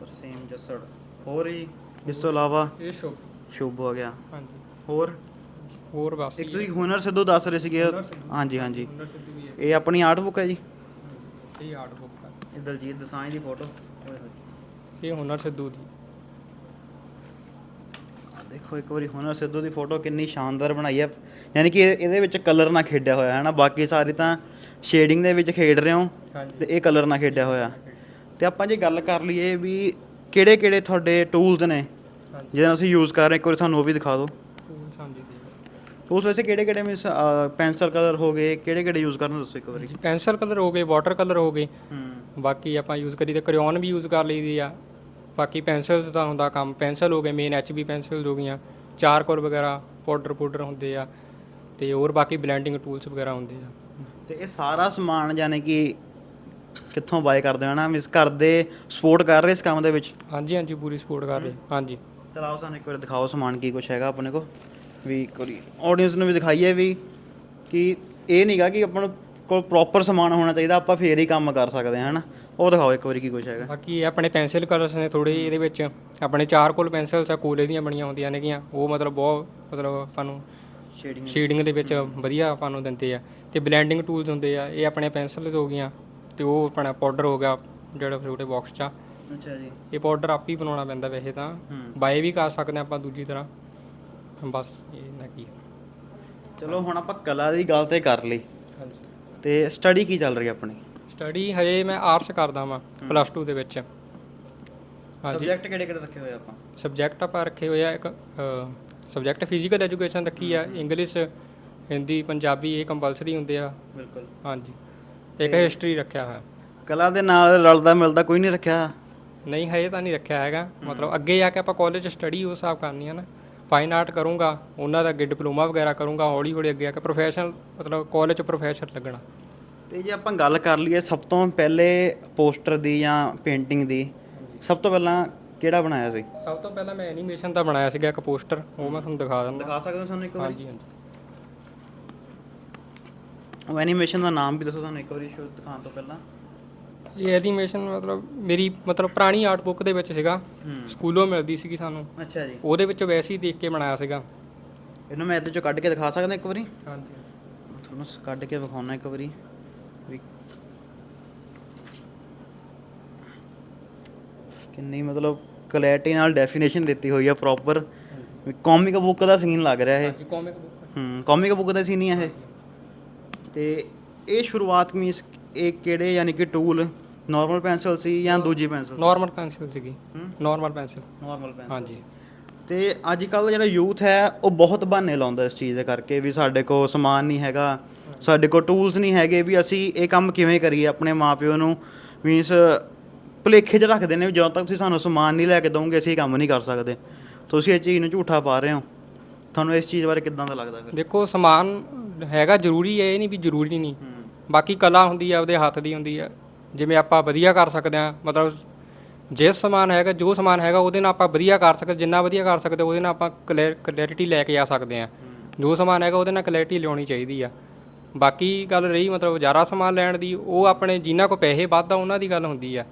ਤਰਸੇਮ ਜੱਸੜ। ਹੋਰ ਜੀ ਇਸ ਤੋਂ ਇਲਾਵਾ ਇਹ ਸ਼ੁਭ। ਸ਼ੁਭ ਹੋ ਗਿਆ। ਹਾਂਜੀ। ਹੋਰ? ਹੋਰ ਬਸ ਇੱਕ ਤੁਸੀਂ ਹੁਨਰ ਸਿੱਧੂ ਦੱਸ ਰਹੇ ਸੀਗੇ। ਹਾਂਜੀ ਹਾਂਜੀ। ਹੁਨਰ ਸਿੱਧੂ ਵੀ ਹੈ। ਇਹ ਆਪਣੀ ਆਰਟ ਬੁੱਕ ਹੈ ਜੀ? ਇਹ ਆਰਟ ਬੁੱਕ ਆ ਇਹ ਦਲਜੀਤ ਦਸਾਂਝ ਦੀ ਫੋਟੋ ਇਹ ਹੁਨਰ ਸਿੱਧੂ ਦੀ। ਦੇਖੋ ਇੱਕ ਵਾਰੀ ਹੁਨਰ ਸਿੱਧੂ ਦੀ ਫੋਟੋ ਕਿੰਨੀ ਸ਼ਾਨਦਾਰ ਬਣਾਈ ਹੈ ਯਾਨੀ ਕਿ ਇਹ- ਇਹਦੇ ਵਿੱਚ ਕਲਰ ਨਾ ਖੇਡਿਆ ਹੋਇਆ ਹੈ ਨਾ ਬਾਕੀ ਸਾਰੀ ਤਾਂ ਸ਼ੇਡਿੰਗ ਦੇ ਵਿੱਚ ਖੇਡ ਰਹੇ ਹੋ ਤੇ ਇਹ ਕਲਰ ਨਾ ਖੇਡਿਆ ਹੋਇਆ। ਤੇ ਆਪਾਂ ਜੇ ਗੱਲ ਕਰ ਲਈਏ ਵੀ ਕਿਹੜੇ ਕਿਹੜੇ ਤੁਹਾਡੇ ਟੂਲਸ ਨੇ ਜਿਹਨਾਂ ਅਸੀਂ ਯੂਜ਼ ਕਰ ਰਹੇ ਇੱਕ ਵਾਰੀ ਸਾਨੂੰ ਉਹ ਵੀ ਦਿਖਾ ਦਿਓ। ਟੂਲਸ ਹਾਂਜੀ ਟੂਲਸ ਵੈਸੇ ਕਿਹੜੇ ਕਿਹੜੇ ਮੀਨਸ ਪੈਨਸਲ ਕਲਰ ਹੋ ਗਏ ਕਿਹੜੇ ਕਿਹੜੇ ਯੂਜ਼ ਕਰਨਾ ਦੱਸੋ ਇੱਕ ਵਾਰੀ। ਪੈਨਸਲ ਕਲਰ ਹੋ ਗਏ ਵਾਟਰ ਕਲਰ ਹੋ ਗਏ। ਹੂੰ। ਬਾਕੀ ਆਪਾਂ ਯੂਜ਼ ਕਰੀ ਤੇ ਕਰਿਓਨ ਵੀ ਯੂਜ਼ ਕਰ ਲਈਦੀ ਆ। ਬਾਕੀ ਪੈਨਸਲ ਦਾ ਹੁੰਦਾ ਕੰਮ ਪੈਨਸਲ ਹੋ ਗਏ ਮੇਨ ਐਚਬੀ ਪੈਨਸਲ ਹੋ ਗਈਆਂ ਚਾਰਕੋਲ ਵਗੈਰਾ ਪਾਊਡਰ ਪਾਊਡਰ ਹੁੰਦੇ ਆ ਤੇ ਹੋਰ ਬਾਕੀ ਬਲੈਂਡਿੰਗ ਟੂਲਸ ਵਗੈਰਾ ਹੁੰਦੇ ਆ। ਤੇ ਇਹ ਸਾਰਾ ਸਮਾਨ ਯਾਨੀ ਕਿ ਕਿੱਥੋਂ ਬਾਏ ਕਰਦੇ ਹੋ ਨਾ? ਮੀਨਸ ਘਰ ਦੇ ਸਪੋਰਟ ਕਰ ਰਹੇ ਇਸ ਕੰਮ ਦੇ ਵਿੱਚ? ਹਾਂਜੀ ਹਾਂਜੀ ਪੂਰੀ ਸਪੋਰਟ ਕਰ ਰਹੇ ਹਾਂਜੀ। ਚਲਾਓ ਸਾਨੂੰ ਇੱਕ ਵਾਰ ਦਿਖਾਓ ਸਮਾਨ ਕੀ ਕੁਝ ਹੈਗਾ ਆਪਣੇ ਕੋ ਵੀ ਵਾਰੀ ਆਡੀਅנס ਨੂੰ ਵੀ ਦਿਖਾਈਏ ਵੀ ਕਿ ਇਹ ਨਹੀਂਗਾ ਕਿ ਆਪਾਂ ਨੂੰ ਕੋਲ ਪ੍ਰੋਪਰ ਸਮਾਨ ਹੋਣਾ ਚਾਹੀਦਾ ਆਪਾਂ ਫੇਰ ਹੀ ਕੰਮ ਕਰ ਸਕਦੇ ਹਾਂ ਹਨਾ? ਉਹ ਦਿਖਾਓ ਇੱਕ ਵਾਰੀ ਕੀ ਕੁਝ ਹੈਗਾ। ਬਾਕੀ ਇਹ ਆਪਣੇ ਪੈਨਸਲ ਕਲਰਸ ਨੇ ਥੋੜੇ ਇਹਦੇ ਵਿੱਚ। ਆਪਣੇ ਚਾਰਕੋਲ ਪੈਨਸਲਸ ਆ ਕੋਲੇ ਦੀਆਂ ਬਣੀਆਂ ਹੁੰਦੀਆਂ ਨੇਗੀਆਂ। ਉਹ ਮਤਲਬ ਬਹੁਤ ਮਤਲਬ ਆਪਾਂ ਨੂੰ ਸ਼ੇਡਿੰਗ ਸ਼ੇਡਿੰਗ ਦੇ ਵਿੱਚ ਵਧੀਆ ਆਪਾਂ ਨੂੰ ਦਿੰਦੇ ਆ। ਤੇ ਬਲੈਂਡਿੰਗ ਟੂਲਸ ਹੁੰਦੇ ਆ ਇਹ ਆਪਣੇ ਪੈਨਸਲਸ ਹੋ ਗਈਆਂ। ਤੇ ਉਹ ਆਪਣਾ ਪਾਊਡਰ ਹੋ ਗਿਆ ਜਿਹੜਾ ਛੋਟੇ ਬਾਕਸ 'ਚ ਆ। ਅੱਛਾ ਜੀ। ਇਹ ਪਾਊਡਰ ਆਪ ਹੀ ਬਣਾਉਣਾ ਪੈਂਦਾ ਵੈਸੇ ਤਾਂ। ਬਾਏ ਵੀ ਕਰ ਸਕਦੇ ਆਪਾਂ ਦੂਜੀ ਤਰ੍ਹਾਂ। ਬਸ ਇਹ ਨਾ ਕੀ ਚਲੋ ਹੁਣ ਆਪਾਂ ਕਲਾ ਦੀ ਗੱਲ ਤੇ ਕਰ ਲਈ। ਹਾਂਜੀ। ਤੇ ਸਟੱਡੀ ਕੀ ਚੱਲ ਰਹੀ ਆਪਣੀ? ਸਟੱਡੀ ਹਜੇ ਮੈਂ ਆਰਟਸ ਕਰਦਾ ਵਾਂ ਪਲੱਸ 2 ਦੇ ਵਿੱਚ। ਹਾਂਜੀ। ਸਬਜੈਕਟ ਕਿਹੜੇ ਕਿਹੜੇ ਰੱਖੇ ਹੋਏ ਆਪਾਂ? ਸਬਜੈਕਟ ਆਪਾਂ ਰੱਖੇ ਹੋਏ ਆ ਇੱਕ ਸਬਜੈਕਟ ਫਿਜ਼ੀਕਲ ਐਜੂਕੇਸ਼ਨ ਰੱਖੀ ਆ ਇੰਗਲਿਸ਼ ਹਿੰਦੀ ਪੰਜਾਬੀ ਇਹ ਕੰਪਲਸਰੀ ਹੁੰਦੇ ਆ। ਬਿਲਕੁਲ। ਹਾਂਜੀ। ਇੱਕ ਹਿਸਟਰੀ ਰੱਖਿਆ ਹੋਇਆ। ਕਲਾ ਦੇ ਨਾਲ ਰਲਦਾ ਮਿਲਦਾ ਕੋਈ ਨਹੀਂ ਰੱਖਿਆ? ਨਹੀਂ ਹਜੇ ਤਾਂ ਨਹੀਂ ਰੱਖਿਆ ਹੈਗਾ। ਮਤਲਬ ਅੱਗੇ ਜਾ ਕੇ ਆਪਾਂ ਕਾਲਜ ਸਟੱਡੀ ਉਸ ਹਿਸਾਬ ਕਰਨੀ ਹੈ ਨਾ। ਫਾਈਨ ਆਰਟ ਕਰੂੰਗਾ ਉਹਨਾਂ ਦਾ ਅੱਗੇ ਡਿਪਲੋਮਾ ਵਗੈਰਾ ਕਰੂੰਗਾ ਹੌਲੀ ਹੌਲੀ ਅੱਗੇ ਆ ਕੇ ਪ੍ਰੋਫੈਸ਼ਨਲ ਮਤਲਬ ਕਾਲਜ ਪ੍ਰੋਫੈਸਰ ਲੱਗਣਾ। ਤੇ ਜੇ ਆਪਾਂ ਗੱਲ ਕਰ ਲਈਏ ਸਭ ਤੋਂ ਪਹਿਲੇ ਪੋਸਟਰ ਦੀ ਜਾਂ ਪੇਂਟਿੰਗ ਦੀ ਸਭ ਤੋਂ ਪਹਿਲਾਂ ਕਿਹੜਾ ਬਣਾਇਆ ਸੀ? ਸਭ ਤੋਂ ਪਹਿਲਾਂ ਮੈਂ ਐਨੀਮੇਸ਼ਨ ਦਾ ਬਣਾਇਆ ਸੀਗਾ ਇੱਕ ਪੋਸਟਰ ਉਹ ਮੈਂ ਤੁਹਾਨੂੰ ਦਿਖਾ ਦਿੰਦਾ। ਦਿਖਾ ਸਕਦੇ ਹੋ ਸਾਨੂੰ ਇੱਕ ਵਾਰੀ? ਹਾਂਜੀ ਹਾਂਜੀ। ਉਹ ਐਨੀਮੇਸ਼ਨ ਦਾ ਨਾਮ ਵੀ ਦੱਸੋ ਸਾਨੂੰ ਇੱਕ ਵਾਰੀ ਸ਼ੋ ਦਿਖਾਉਣ ਤੋਂ ਪਹਿਲਾਂ। ਇਹ ਐਨੀਮੇਸ਼ਨ ਮਤਲਬ ਮੇਰੀ ਮਤਲਬ ਪੁਰਾਣੀ ਆਰਟ ਬੁੱਕ ਦੇ ਵਿੱਚ ਸੀਗਾ। ਸਕੂਲੋਂ ਮਿਲਦੀ ਸੀਗੀ ਸਾਨੂੰ। ਅੱਛਾ ਜੀ। ਉਹਦੇ ਵਿੱਚ ਵੈਸੇ ਹੀ ਦੇਖ ਕੇ ਬਣਾਇਆ ਸੀਗਾ। ਇਹਨੂੰ ਮੈਂ ਇਹਦੇ ਚੋਂ ਕੱਢ ਕੇ ਦਿਖਾ ਸਕਦਾ ਇੱਕ ਵਾਰੀ? ਹਾਂਜੀ। ਤੁਹਾਨੂੰ ਕੱਢ ਕੇ ਵਿਖਾਉਣਾ ਇੱਕ ਵਾਰੀ। ਕਿੰਨੀ ਮਤਲਬ ਕਲੈਰਿਟੀ ਨਾਲ ਡੈਫੀਨੇਸ਼ਨ ਦਿੱਤੀ ਹੋਈ ਆ ਪ੍ਰੋਪਰ ਕਾਮਿਕ ਬੁੱਕ ਦਾ ਸੀਨ ਲੱਗ ਰਿਹਾ ਇਹ। ਕਾਮਿਕ ਬੁੱਕ ਹੂੰ ਕਾਮਿਕ ਬੁੱਕ ਦਾ ਸੀਨ ਹੀ ਇਹ। ਤੇ ਇਹ ਸ਼ੁਰੂਆਤ ਮੀਨਸ ਇਹ ਕਿਹੜੇ ਯਾਨੀ ਕਿ ਟੂਲ ਨਾਰਮਲ ਪੈਨਸਲ ਸੀ ਜਾਂ ਦੂਜੀ ਪੈਨਸਲ ਨਾਰਮਲ ਪੈਨਸਿਲ ਸੀਗੀ। ਨਾਰਮਲ ਪੈਨਸਿਲ ਨਾਰਮਲ ਪੈਨਸਲ ਹਾਂਜੀ। ਤੇ ਅੱਜ ਕੱਲ ਜਿਹੜਾ ਯੂਥ ਹੈ ਉਹ ਬਹੁਤ ਬਹਾਨੇ ਲਾਉਂਦਾ ਇਸ ਚੀਜ਼ ਦੇ ਕਰਕੇ ਵੀ ਸਾਡੇ ਕੋਲ ਸਮਾਨ ਨਹੀਂ ਹੈਗਾ। ਸਾਡੇ ਕੋਲ ਟੂਲਸ ਨਹੀਂ ਹੈਗੇ ਵੀ ਅਸੀਂ ਇਹ ਕੰਮ ਕਿਵੇਂ ਕਰੀਏ ਆਪਣੇ ਮਾਪਿਓ ਨੂੰ ਮੀਨਸ ਭੁਲੇਖੇ 'ਚ ਰੱਖਦੇ ਨੇ ਵੀ ਜਦੋਂ ਤੱਕ ਤੁਸੀਂ ਸਾਨੂੰ ਸਮਾਨ ਨਹੀਂ ਲੈ ਕੇ ਦੋਗੇ ਅਸੀਂ ਇਹ ਕੰਮ ਨਹੀਂ ਕਰ ਸਕਦੇ। ਤੁਸੀਂ ਇਹ ਚੀਜ਼ ਨੂੰ ਝੂਠਾ ਪਾ ਰਹੇ ਹੋ। ਤੁਹਾਨੂੰ ਇਸ ਚੀਜ਼ ਬਾਰੇ ਕਿੱਦਾਂ ਦਾ ਲੱਗਦਾ ਫਿਰ? ਦੇਖੋ ਸਮਾਨ ਹੈਗਾ ਜ਼ਰੂਰੀ ਹੈ ਇਹ ਨਹੀਂ ਵੀ ਜ਼ਰੂਰੀ ਨਹੀਂ। ਹੂੰ। ਬਾਕੀ ਕਲਾ ਹੁੰਦੀ ਆ ਉਹਦੇ ਹੱਥ ਦੀ ਹੁੰਦੀ ਆ। ਜਿਵੇਂ ਆਪਾਂ ਵਧੀਆ ਕਰ ਸਕਦੇ ਆ ਮਤਲਬ ਜਿਸ ਸਮਾਨ ਹੈਗਾ ਜੋ ਸਮਾਨ ਹੈਗਾ ਉਹਦੇ ਨਾਲ ਆਪਾਂ ਵਧੀਆ ਕਰ ਸਕਦੇ ਜਿੰਨਾ ਵਧੀਆ ਕਰ ਸਕਦੇ ਉਹਦੇ ਨਾਲ ਆਪਾਂ ਕਲੈਰਿਟੀ ਲੈ ਕੇ ਆ ਸਕਦੇ ਆ ਜੋ ਸਮਾਨ ਹੈਗਾ ਉਹਦੇ ਨਾਲ ਕਲੈਰਿਟੀ ਲਿਆਉਣੀ ਚਾਹੀਦੀ ਆ। ਬਾਕੀ ਗੱਲ ਰਹੀ ਮਤਲਬ ਜ਼ਿਆਦਾ ਸਮਾਨ ਲੈਣ ਦੀ ਉਹ ਆਪਣੇ ਜਿਨ੍ਹਾਂ ਕੋ ਪੈਸੇ ਵੱਧ ਆ ਉਹਨਾਂ ਦੀ ਗੱਲ ਹੁੰਦੀ ਆ।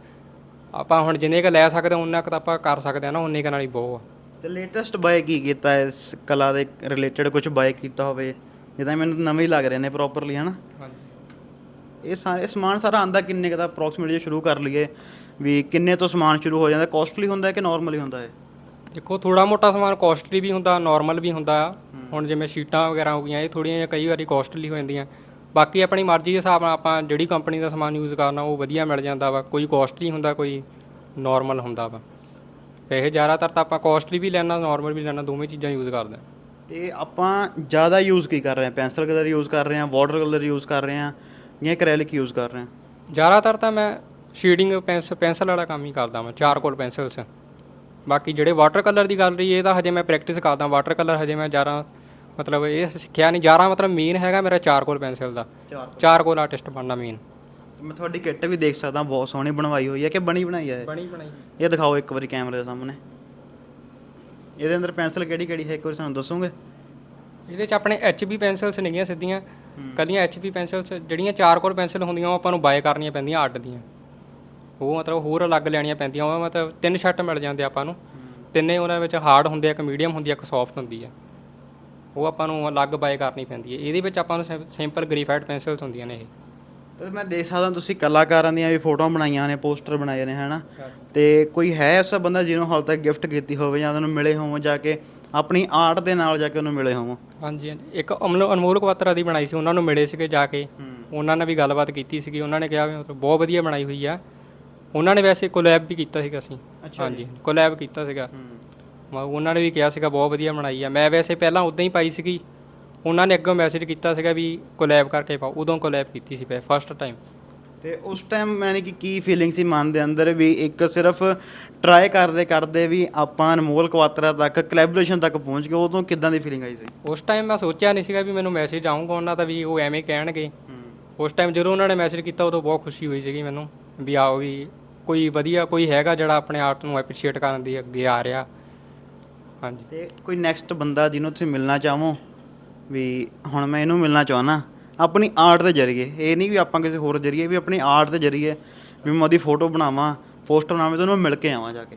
ਆਪਾਂ ਹੁਣ ਜਿੰਨੇ ਕ ਲੈ ਸਕਦੇ ਉਹਨਾਂ ਕ ਤਾਂ ਆਪਾਂ ਕਰ ਸਕਦੇ ਆ ਨਾ ਉਨੇ ਕ ਨਾਲ ਹੀ ਬਹੁਤ ਆ। ਤੇ ਲੇਟੈਸਟ ਬਾਏ ਕੀ ਕੀਤਾ ਹੈ ਇਸ ਕਲਾ ਦੇ ਰਿਲੇਟਡ ਕੁਝ ਬਾਏ ਕੀਤਾ ਹੋਵੇ? ਜਿੱਦਾਂ ਮੈਨੂੰ ਨਵੇਂ ਹੀ ਲੱਗ ਰਹੇ ਨੇ ਪ੍ਰੋਪਰਲੀ ਹਨਾ? ਹਾਂਜੀ। ਇਹ ਸਾਰੇ ਸਮਾਨ ਸਾਰਾ ਆਂਦਾ ਕਿੰਨੇ ਕੁ ਦਾ ਅਪਰੋਕਸੀਮੇਟਲੀ ਸ਼ੁਰੂ ਕਰ ਲਈਏ? ਵੀ ਕਿੰਨੇ ਤੋਂ ਸਮਾਨ ਸ਼ੁਰੂ ਹੋ ਜਾਂਦਾ? ਕਾਸਟਲੀ ਹੁੰਦਾ ਹੈ ਕਿ ਨਾਰਮਲੀ ਹੁੰਦਾ ਹੈ ਦੇਖੋ ਥੋੜਾ ਮੋਟਾ ਸਮਾਨ ਕਾਸਟਲੀ ਵੀ ਹੁੰਦਾ ਨਾਰਮਲ ਵੀ ਹੁੰਦਾ। ਆ ਹੁਣ ਜਿਵੇਂ ਸ਼ੀਟਾਂ ਵਗੈਰਾ ਹੋ ਗਈਆਂ ਇਹ ਥੋੜੀਆਂ ਜਿਹੀਆਂ ਕਈ ਵਾਰੀ ਕਾਸਟਲੀ ਹੋ ਜਾਂਦੀਆਂ। ਬਾਕੀ ਆਪਣੀ ਮਰਜ਼ੀ ਦੇ ਹਿਸਾਬ ਨਾਲ ਆਪਾਂ ਜਿਹੜੀ ਕੰਪਨੀ ਦਾ ਸਮਾਨ ਯੂਜ਼ ਕਰਨਾ ਉਹ ਵਧੀਆ ਮਿਲ ਜਾਂਦਾ ਵਾ। ਕੋਈ ਕਾਸਟਲੀ ਹੁੰਦਾ ਕੋਈ ਨਾਰਮਲ ਹੁੰਦਾ ਵਾ। ਵੈਸੇ ਜ਼ਿਆਦਾਤਰ ਤਾਂ ਆਪਾਂ ਕਾਸਟਲੀ ਵੀ ਲੈਣਾ ਨਾਰਮਲ ਵੀ ਲੈਣਾ ਦੋਵੇਂ ਚੀਜ਼ਾਂ ਯੂਜ਼ ਕਰਦੇ ਹਾਂ। ਤੇ ਆਪਾਂ ਜ਼ਿਆਦਾ ਯੂਜ਼ ਕੀ ਕਰ ਰਹੇ ਹਾਂ? ਪੈਨਸਲ ਕਲਰ ਯੂਜ਼ ਕਰ ਰਹੇ ਹਾਂ ਵਾਟਰ ਕਲਰ ਯੂਜ਼ ਕਰ ਰਹੇ ਹਾਂ ਜਾਂ ਐਕ੍ਰੈਲਿਕ ਯੂਜ਼ ਕਰ ਰਹੇ ਹਾਂ? ਜ਼ਿਆਦਾਤਰ ਤਾਂ ਮੈਂ ਸ਼ੇਡਿੰਗ ਪੈਨਸ ਪੈਨਸਲ ਵਾਲਾ ਕੰਮ ਹੀ ਕਰਦਾ ਮੈਂ ਚਾਰਕੋਲ ਪੈਨਸਲਸ ਬਾਕੀ ਜਿਹੜੇ ਵਾਟਰ ਕਲਰ ਦੀ ਗੱਲ ਰਹੀ ਇਹ ਤਾਂ ਹਜੇ ਮੈਂ ਪ੍ਰੈਕਟਿਸ ਕਰਦਾ ਵਾਟਰ ਕਲਰ ਹਜੇ ਮੈਂ ਜ਼ਿਆਦਾ ਮਤਲਬ ਇਹ ਸਿੱਖਿਆ ਨਹੀਂ ਜ਼ਿਆਦਾ ਮਤਲਬ ਮੇਨ ਹੈਗਾ ਮੇਰਾ ਚਾਰਕੋਲ ਪੈਨਸਲ ਦਾ। ਚਾਰ ਚਾਰਕੋਲ ਆਰਟਿਸਟ ਬਣਨਾ ਮੇਨ ਮੈਂ ਤੁਹਾਡੀ ਕਿੱਟ ਵੀ ਦੇਖ ਸਕਦਾ ਬਹੁਤ ਸੋਹਣੀ ਬਣਵਾਈ ਹੋਈ ਹੈ ਕਿ ਬਣੀ ਬਣਾਈ ਹੈ ਇਹ? ਬਣੀ ਬਣਾਈ ਇਹ ਦਿਖਾਓ ਇੱਕ ਵਾਰੀ ਕੈਮਰੇ ਦੇ ਸਾਹਮਣੇ। ਇਹਦੇ ਅੰਦਰ ਪੈਨਸਲ ਕਿਹੜੀ ਕਿਹੜੀ ਹੈ ਇੱਕ ਵਾਰੀ ਸਾਨੂੰ ਦੱਸੋਗੇ? ਇਹਦੇ ਚ ਆਪਣੇ HB ਪੈਨਸਲਸ ਨੇਗੀਆਂ ਸਿੱਧੀਆਂ। ਕੱਲੀਆਂ HB ਪੈਨਸਲਸ ਜਿਹੜੀਆਂ ਚਾਰਕੋਲ ਪੈਨਸਲ ਹੁੰਦੀਆਂ ਉਹ ਆਪਾਂ ਨੂੰ ਬਾਏ ਕਰਨੀਆਂ ਪੈਂਦੀਆਂ ਅੱਡ ਦੀਆਂ। ਉਹ ਮਤਲਬ ਹੋਰ ਅਲੱਗ ਲੈਣੀਆਂ ਪੈਂਦੀਆਂ ਉਹ ਮਤਲਬ ਤਿੰਨ ਸ਼ੈਟ ਮਿਲ ਜਾਂਦੇ ਆਪਾਂ ਨੂੰ। ਤਿੰਨੇ ਉਹਨਾਂ ਵਿੱਚ ਹਾਰਡ ਹੁੰਦੇ ਆ ਇੱਕ ਮੀਡੀਅਮ ਹੁੰਦੀ ਆ ਇੱਕ ਸੌਫਟ ਹੁੰਦੀ ਆ। ਉਹ ਆਪਾਂ ਨੂੰ ਅਲੱਗ ਬਾਏ ਕਰਨੀ ਪੈਂਦੀ ਹੈ। ਇਹਦੇ ਵਿੱਚ ਆਪਾਂ ਨੂੰ ਸਿੰਪਲ ਗ੍ਰੀਫਾਈਡ ਪੈਨਸਲਸ ਹੁੰਦੀਆਂ ਨੇ ਇਹ। ਤੇ ਮੈਂ ਦੇਖ ਸਕਦਾ ਤੁਸੀਂ ਕਲਾਕਾਰਾਂ ਦੀਆਂ ਵੀ ਫੋਟੋਆਂ ਬਣਾਈਆਂ ਨੇ ਪੋਸਟਰ ਬਣਾਏ ਨੇ ਹਨਾ? ਤੇ ਕੋਈ ਹੈ ਐਸਾ ਬੰਦਾ ਜਿਹਨੂੰ ਹਾਲ ਤੱਕ ਗਿਫਟ ਕੀਤੀ ਹੋਵੇ ਜਾਂ ਉਹਨੂੰ ਮਿਲੇ ਹੋਵੋ ਜਾ ਕੇ ਆਪਣੀ ਆਰਟ ਦੇ ਨਾਲ ਜਾ ਕੇ ਉਹਨੂੰ ਮਿਲੇ ਹੋਵੋ? ਹਾਂਜੀ ਇੱਕ ਅਨਮੋਲ ਕਵਾਤਰਾ ਦੀ ਬਣਾਈ ਸੀ ਉਹਨਾਂ ਨੂੰ ਮਿਲੇ ਸੀਗੇ ਜਾ ਕੇ। ਉਹਨਾਂ ਨੇ ਵੀ ਗੱਲਬਾਤ ਕੀਤੀ ਸੀਗੀ। ਉਹਨਾਂ ਨੇ ਕਿਹਾ ਵੀ ਮਤਲਬ ਬਹੁਤ ਵਧੀਆ ਬਣਾਈ ਹੋਈ ਆ। ਉਹਨਾਂ ਨੇ ਵੈਸੇ ਕੋਲੈਬ ਵੀ ਕੀਤਾ ਸੀਗਾ ਅਸੀਂ। ਹਾਂਜੀ ਕੋਲੈਬ ਕੀਤਾ ਸੀਗਾ। ਮੈਂ ਉਹਨਾਂ ਨੇ ਵੀ ਕਿਹਾ ਸੀਗਾ ਬਹੁਤ ਵਧੀਆ ਬਣਾਈ ਆ। ਮੈਂ ਵੈਸੇ ਪਹਿਲਾਂ ਉਦਾਂ ਹੀ ਪਾਈ ਸੀਗੀ। ਉਹਨਾਂ ਨੇ ਅੱਗੋਂ ਮੈਸੇਜ ਕੀਤਾ ਸੀਗਾ ਵੀ ਕੋਲੈਬ ਕਰਕੇ ਪਾਓ। ਉਦੋਂ ਕੋਲੈਬ ਕੀਤੀ ਸੀ ਫਸਟ ਟਾਈਮ ਤੇ ਉਸ ਟਾਈਮ ਮੈਨੇ ਕਿ ਕੀ ਫੀਲਿੰਗ ਸੀ ਮਨ ਦੇ ਅੰਦਰ ਵੀ ਇੱਕ ਸਿਰਫ ਟਰਾਈ ਕਰਦੇ ਕਰਦੇ ਵੀ ਆਪਾਂ ਅਨਮੋਲ ਕੁਆਤਰਾ ਤੱਕ ਕੋਲੈਬੋਰੇਸ਼ਨ ਤੱਕ ਪਹੁੰਚ ਗਏ? ਉਦੋਂ ਕਿਦਾਂ ਦੀ ਫੀਲਿੰਗ ਆਈ ਸੀ? ਉਸ ਟਾਈਮ ਮੈਂ ਸੋਚਿਆ ਨਹੀਂ ਸੀਗਾ ਵੀ ਮੈਨੂੰ ਮੈਸੇਜ ਆਊਗਾ ਉਹਨਾਂ ਦਾ ਵੀ ਉਹ ਐਵੇਂ ਕਹਿਣਗੇ। ਉਸ ਟਾਈਮ ਜਦੋਂ ਉਹਨਾਂ ਨੇ ਮੈਸੇਜ ਕੀਤਾ ਉਦੋਂ ਬਹੁਤ ਖੁਸ਼ੀ ਹੋਈ ਸੀਗੀ ਮੈਨੂੰ ਵੀ ਆਓ ਵੀ ਕੋਈ ਵਧੀਆ ਕੋਈ ਹੈਗਾ ਜਿਹੜਾ ਆਪਣੇ ਆਰਟ ਨੂੰ ਐਪਰੀਸ਼ੀਏਟ ਕਰਨ ਦੀ ਅੱਗੇ ਆ ਰਿਹਾ। ਹਾਂਜੀ। ਤੇ ਕੋਈ ਨੈਕਸਟ ਬੰਦਾ ਜਿਹਨੂੰ ਤੁਸੀਂ ਮਿਲਣਾ ਚਾਹੋ ਵੀ ਹੁਣ ਮੈਂ ਇਹਨੂੰ ਮਿਲਣਾ ਚਾਹਣਾ ਆਪਣੀ ਆਰਟ ਦੇ ਜ਼ਰੀਏ। ਇਹ ਨਹੀਂ ਵੀ ਆਪਾਂ ਕਿਸੇ ਹੋਰ ਜ਼ਰੀਏ ਵੀ ਆਪਣੀ ਆਰਟ ਦੇ ਜ਼ਰੀਏ ਵੀ ਮੈਂ ਉਹਦੀ ਫੋਟੋ ਬਣਾਵਾਂ ਪੋਸਟਰ ਬਣਾਵਾਂ ਤੇ ਉਹਨੂੰ ਮਿਲ ਕੇ ਆਵਾਂ ਜਾ ਕੇ।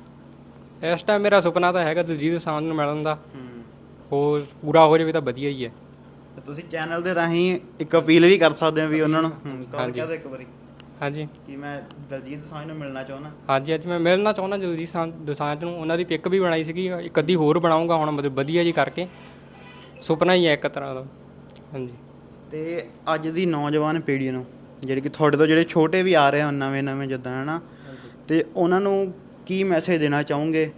ਇਸ ਟਾਈਮ ਮੇਰਾ ਸੁਪਨਾ ਤਾਂ ਹੈਗਾ ਦਿਲਜੀਤ ਦੋਸਾਂਝ ਨੂੰ ਮਿਲਣ ਦਾ। ਉਹ ਪੂਰਾ ਹੋ ਜਾਵੇ ਤਾਂ ਵਧੀਆ ਹੀ ਹੈ। ਤੁਸੀਂ ਚੈਨਲ ਦੇ ਰਾਹੀਂ ਇੱਕ ਅਪੀਲ ਵੀ ਕਰ ਸਕਦੇ ਹੋ ਵੀ ਉਹਨਾਂ ਨੂੰ। ਕਾਲ ਕਰ ਇੱਕ ਵਾਰੀ? ਹਾਂਜੀ। ਕਿ ਮੈਂ ਦਲਜੀਤ ਸਾਂਝ ਨੂੰ ਮਿਲਣਾ ਚਾਹੁੰਦਾ। ਹਾਂਜੀ ਅੱਜ ਮੈਂ ਮਿਲਣਾ ਚਾਹੁੰਦਾ ਦੋਸਾਂਝ ਦੋਸਾਂਝ ਨੂੰ। ਉਹਨਾਂ ਦੀ ਪਿਕ ਵੀ ਬਣਾਈ ਸੀਗੀ। ਇੱਕ ਅੱਧੀ ਹੋਰ ਬਣਾਉਂਗਾ ਹੁਣ ਮਤਲਬ ਵਧੀਆ ਜੀ ਕਰਕੇ। ਸੁਪਨਾ ਹੀ ਹੈ ਇੱਕ ਤਰ੍ਹਾਂ ਦਾ। ਹਾਂਜੀ। ਤੇ ਅੱਜ ਦੀ ਨੌਜਵਾਨ ਪੀੜ੍ਹੀ ਨੂੰ ਜਿਹੜੀ ਕਿ ਤੁਹਾਡੇ ਤੋਂ ਜਿਹੜੇ ਛੋਟੇ ਵੀ ਆ ਰਹੇ ਹਨ ਨਵੇਂ ਨਵੇਂ ਜਿੱਦਾਂ ਹਨਾ? ਤੇ ਉਹਨਾਂ ਨੂੰ ਕੀ ਮੈਸੇਜ ਦੇਣਾ ਚਾਹੋਗੇ?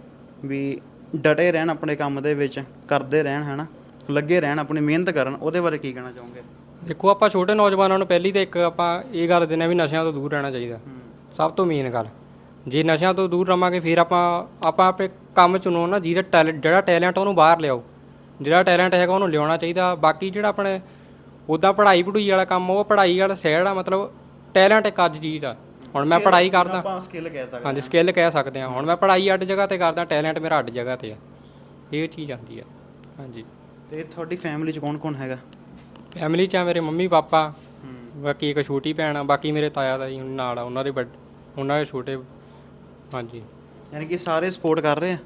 ਵੀ ਡਟੇ ਰਹਿਣ ਆਪਣੇ ਕੰਮ ਦੇ ਵਿੱਚ ਕਰਦੇ ਰਹਿਣ ਹਨਾ? ਲੱਗੇ ਰਹਿਣ ਆਪਣੀ ਮਿਹਨਤ ਕਰਨ। ਉਹਦੇ ਬਾਰੇ ਕੀ ਕਹਿਣਾ ਚਾਹੋਗੇ? ਦੇਖੋ ਆਪਾਂ ਛੋਟੇ ਨੌਜਵਾਨਾਂ ਨੂੰ ਪਹਿਲੀ ਤਾਂ ਇੱਕ ਆਪਾਂ ਇਹ ਗੱਲ ਹਾਂ ਵੀ ਨਸ਼ਿਆਂ ਤੋਂ ਦੂਰ ਰਹਿਣਾ ਚਾਹੀਦਾ। ਸਭ ਤੋਂ ਮੇਨ ਗੱਲ। ਜੇ ਨਸ਼ਿਆਂ ਤੋਂ ਦੂਰ ਰਵਾਂਗੇ ਫਿਰ ਆਪਾਂ ਆਪਾਂ ਆਪਣੇ ਕੰਮ ਚੁਣੋ ਨਾ ਜਿਹਦਾ ਟੈਲੈਂਟ ਜਿਹੜਾ ਟੈਲੈਂਟ ਉਹਨੂੰ ਬਾਹਰ ਲਿਆਓ। ਜਿਹੜਾ ਟੈਲੈਂਟ ਹੈਗਾ ਉਹਨੂੰ ਲਿਆਉਣਾ ਚਾਹੀਦਾ। ਬਾਕੀ ਜਿਹੜਾ ਆਪਣੇ ਉਦਾਂ ਪੜ੍ਹਾਈ ਪੜੂਈ ਵਾਲਾ ਕੰਮ ਉਹ ਪੜ੍ਹਾਈ ਵਾਲਾ ਸਾਈਡ ਆ ਮਤਲਬ ਟੈਲੈਂਟ ਇੱਕ ਅੱਜ ਚੀਜ਼ ਆ। ਹੁਣ ਮੈਂ ਪੜ੍ਹਾਈ ਕਰਦਾ। ਆਪਾਂ ਸਕਿੱਲ ਕਹਿ ਸਕਦੇ ਹਾਂਜੀ ਸਕਿੱਲ ਕਹਿ ਸਕਦੇ ਹਾਂ। ਹੁਣ ਮੈਂ ਪੜ੍ਹਾਈ ਅੱਡ ਜਗ੍ਹਾ ਤੇ ਕਰਦਾ ਟੈਲੈਂਟ ਮੇਰਾ ਅੱਡ ਜਗ੍ਹਾ ਤੇ ਆ। ਇਹ ਚੀਜ਼ ਆਉਂਦੀ ਆ। ਹਾਂਜੀ। ਤੇ ਤੁਹਾਡੀ ਫੈਮਿਲੀ ਚ ਕੌਣ ਕੌਣ ਹੈਗਾ? ਫੈਮਿਲੀ 'ਚ ਆ ਮੇਰੇ ਮੰਮੀ ਪਾਪਾ। ਬਾਕੀ ਇੱਕ ਛੋਟੀ ਭੈਣ ਆ ਬਾਕੀ ਮੇਰੇ ਤਾਇਆ ਦਾ ਜੀ ਨਾਲ ਆ ਉਹਨਾਂ ਦੇ ਵੱਡ ਉਹਨਾਂ ਦੇ ਛੋਟੇ ਹਾਂਜੀ। ਯਾਨੀ ਕਿ ਸਾਰੇ ਸਪੋਰਟ ਕਰ ਰਹੇ ਆ?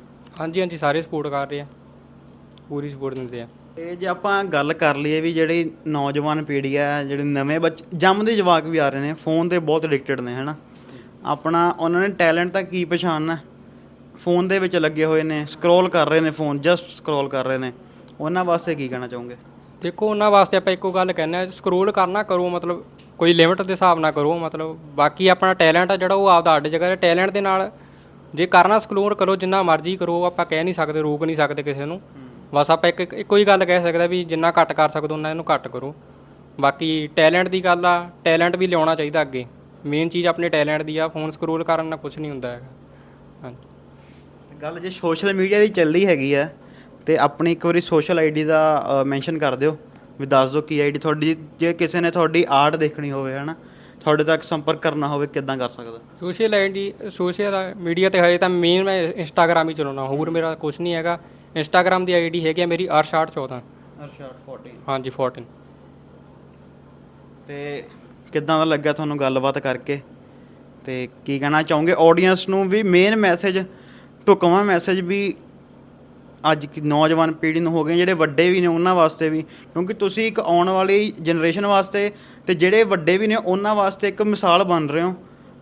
ਹਾਂਜੀ ਹਾਂਜੀ ਸਾਰੇ ਸਪੋਰਟ ਕਰ ਰਹੇ ਆ। ਪੂਰੀ ਸਪੋਰਟ ਦਿੰਦੇ ਆ। ਤੇ ਜੇ ਆਪਾਂ ਗੱਲ ਕਰ ਲਈਏ ਵੀ ਜਿਹੜੀ ਨੌਜਵਾਨ ਪੀੜ੍ਹੀ ਹੈ ਜਿਹੜੇ ਨਵੇਂ ਬੱਚ ਜੰਮਦੇ ਜਵਾਕ ਵੀ ਆ ਰਹੇ ਨੇ ਫੋਨ ਤੇ ਬਹੁਤ ਐਡਿਕਟਡ ਨੇ ਹਨਾ? ਆਪਣਾ ਉਹਨਾਂ ਨੇ ਟੈਲੈਂਟ ਤਾਂ ਕੀ ਪਛਾਣਨਾ? ਫੋਨ ਦੇ ਵਿੱਚ ਲੱਗੇ ਹੋਏ ਨੇ ਸਕਰੋਲ ਕਰ ਰਹੇ ਨੇ ਫੋਨ ਜਸਟ ਸਕਰੋਲ ਕਰ ਰਹੇ ਨੇ। ਉਹਨਾਂ ਵਾਸਤੇ ਕੀ ਕਹਿਣਾ ਚਾਹੋਗੇ? ਦੇਖੋ, ਉਹਨਾਂ ਵਾਸਤੇ ਆਪਾਂ ਇੱਕੋ ਗੱਲ ਕਹਿੰਦੇ ਆ ਸਕਰੋਲ ਕਰਨਾ ਕਰੋ, ਮਤਲਬ ਕੋਈ ਲਿਮਿਟ ਦੇ ਹਿਸਾਬ ਨਾਲ ਕਰੋ, ਮਤਲਬ ਬਾਕੀ ਆਪਣਾ ਟੈਲੈਂਟ ਆ ਜਿਹੜਾ ਉਹ ਆਪਦਾ ਅੱਡ ਜਗ੍ਹਾ ਤੇ ਟੈਲੈਂਟ ਦੇ ਨਾਲ ਜੇ ਕਰਨਾ ਸਕਰੋਲ ਕਰੋ, ਜਿੰਨਾ ਮਰਜ਼ੀ ਕਰੋ, ਆਪਾਂ ਕਹਿ ਨਹੀਂ ਸਕਦੇ, ਰੋਕ ਨਹੀਂ ਸਕਦੇ ਕਿਸੇ ਨੂੰ। ਬਸ ਆਪਾਂ ਇੱਕ, ਇੱਕੋ ਹੀ ਗੱਲ ਕਹਿ ਸਕਦੇ ਵੀ ਜਿੰਨਾ ਘੱਟ ਕਰ ਸਕਦੇ ਉਹਨਾਂ ਇਹਨੂੰ ਘੱਟ ਕਰੋ। ਬਾਕੀ ਟੈਲੈਂਟ ਦੀ ਗੱਲ ਆ ਟੈਲੈਂਟ ਵੀ ਲਿਆਉਣਾ ਚਾਹੀਦਾ ਅੱਗੇ। ਮੇਨ ਚੀਜ਼ ਆਪਣੇ ਟੈਲੈਂਟ ਦੀ ਆ ਫੋਨ ਸਕਰੋਲ ਕਰਨ ਨਾਲ ਕੁਝ ਨਹੀਂ ਹੁੰਦਾ ਹੈਗਾ। ਹਾਂਜੀ। ਗੱਲ ਜੇ ਸੋਸ਼ਲ ਮੀਡੀਆ ਦੀ ਚੱਲਦੀ ਹੈਗੀ ਆ ਤੇ ਆਪਣੀ ਇੱਕ ਵਾਰੀ ਸੋਸ਼ਲ ਆਈਡੀ ਦਾ ਮੈਂਸ਼ਨ ਕਰ ਦਿਓ ਵੀ ਦੱਸ ਦਿਓ ਕੀ ਆਈਡੀ ਤੁਹਾਡੀ ਜੇ ਕਿਸੇ ਨੇ ਤੁਹਾਡੀ ਆਰਟ ਦੇਖਣੀ ਹੋਵੇ ਹਨਾ ਤੁਹਾਡੇ ਤੱਕ ਸੰਪਰਕ ਕਰਨਾ ਹੋਵੇ ਕਿੱਦਾਂ ਕਰ ਸਕਦਾ? ਸੋਸ਼ਲ ਆਈਡੀ ਸੋਸ਼ਲ ਮੀਡੀਆ ਤੇ ਹਜੇ ਤਾਂ ਮੇਨ ਮੈਂ ਇੰਸਟਾਗ੍ਰਾਮ ਹੀ ਚਲਾਉਣਾ ਹੋਰ ਮੇਰਾ ਕੁਝ ਨਹੀਂ ਹੈਗਾ। ਇੰਸਟਾਗ੍ਰਾਮ ਦੀ ਆਈਡੀ ਹੈਗੀ ਮੇਰੀ r6014 ਅਰਸ਼ਾਦ 14 ਹਾਂਜੀ 14 ਤੇ ਕਿੱਦਾਂ ਦਾ ਲੱਗਿਆ ਤੁਹਾਨੂੰ ਗੱਲਬਾਤ ਕਰਕੇ? ਤੇ ਕੀ ਕਹਿਣਾ ਚਾਹੋਗੇ? ਆਡੀਅנס ਨੂੰ ਵੀ ਮੇਨ ਮੈਸੇਜ ਢੁਕਵਾਂ ਮੈਸੇਜ ਵੀ ਅੱਜ ਕੀ ਨੌਜਵਾਨ ਪੀੜ੍ਹੀ ਨੂੰ ਹੋ ਗਏ ਜਿਹੜੇ ਵੱਡੇ ਵੀ ਨੇ ਉਹਨਾਂ ਵਾਸਤੇ ਵੀ। ਕਿਉਂਕਿ ਤੁਸੀਂ ਇੱਕ ਆਉਣ ਵਾਲੀ ਜਨਰੇਸ਼ਨ ਵਾਸਤੇ ਤੇ ਜਿਹੜੇ ਵੱਡੇ ਵੀ ਨੇ ਉਹਨਾਂ ਵਾਸਤੇ ਇੱਕ ਮਿਸਾਲ ਬਣ ਰਹੇ ਹੋ